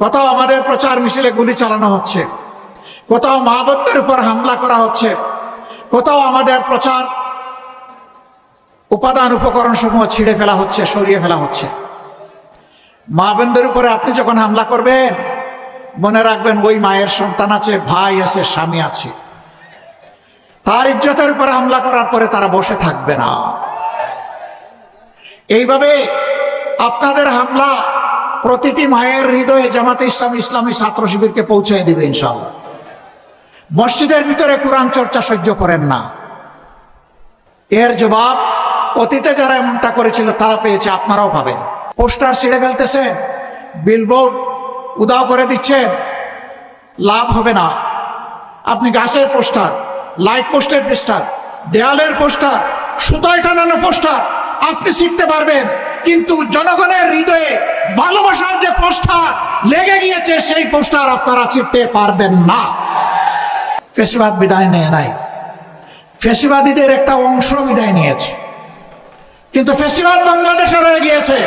কোথাও আমাদের প্রচার মিছিলে গুলি চালানো হচ্ছে। কোথাও মা বোনদের উপর হামলা করা হচ্ছে। কোথাও আমাদের প্রচার উপাদান উপকরণ সমূহ ছিঁড়ে ফেলা হচ্ছে, সরিয়ে ফেলা হচ্ছে। মা বোনদের উপরে আপনি যখন হামলা করবেন, মনে রাখবেন ওই মায়ের সন্তান আছে, ভাই আছে, স্বামী আছে। তার ইজ্জতের উপরে হামলা করার পরে তারা বসে থাকবে না। এইভাবে আপনাদের হামলা প্রতিটি মায়ের হৃদয়ে জামাতে ইসলাম, ইসলামী ছাত্র শিবিরকে পৌঁছে দিবে ইনশাল্লাহ মসজিদের ভিতরে কোরআন চর্চা সহ্য করেন না। এর জবাব অতীতে যারা এমনটা করেছিল, তারা পেয়েছে, আপনারাও পাবেন। পোস্টার ছিঁড়ে ফেলতেছেন বিলবোর্ড উদাও করে দিচ্ছেন, লাভ হবে না। আপনি গাছের পোস্টার লাইট পোস্টের পোস্টার, দেয়ালের পোস্টার, সুতায় টানানো পোস্টার আপনি শিখতে পারবেন, কিন্তু জনগণের হৃদয়ে ভালোবাসার যে পোস্টার লেগে গিয়েছে, সেই পোস্টার আপনারা চিপতে পারবেন না। ফেসিবাদ বিদায় নেয় নাই। ফেসিবাদীদের একটা অংশ বিদায় নিয়েছে। কিন্তু ফেসিবাদ বাংলাদেশে রয়ে গিয়েছে।